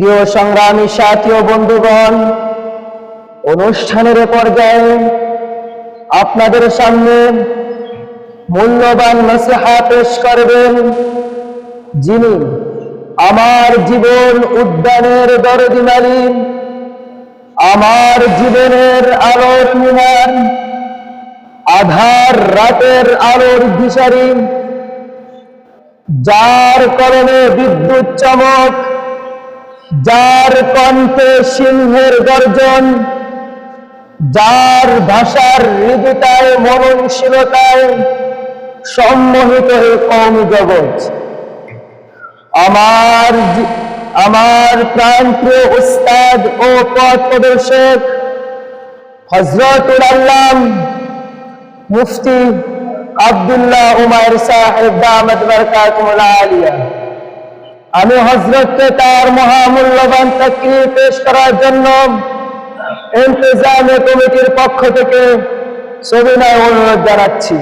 প্রিয় সংগ্রামী সাথী ও বন্ধুগণ, অনুষ্ঠানের পর্যায়ে আপনাদের সামনে মূল্যবান নসিহা পেশ করবেন যিনি আমার জীবন উদ্যানের দরদি মালিক, আমার জীবনের আলোর মিনার, আধার রাতের আলোর দিশারি, যার কারণে বিদ্যুৎ চমক যার কণ্ঠে সিংহের গর্জন, যার ভাষার হৃদিতায় মননশীলতায় সম্মোহিত হয়ে কৌমি জগৎ। আমার আমার প্রাণপ্রিয় উস্তাদ ও পথ প্রদর্শক হজরতুল আল্লাম মুফতি আব্দুল্লাহ উমায়ের সাহেব দামদ বরকাতুল আলিয়া। আমি হজরতকে তার মহামূল্যবান চাকরি পেশ করার জন্য ইন্তজামে কমিটির পক্ষ থেকে সবিনয় অনুরোধ জানাচ্ছি।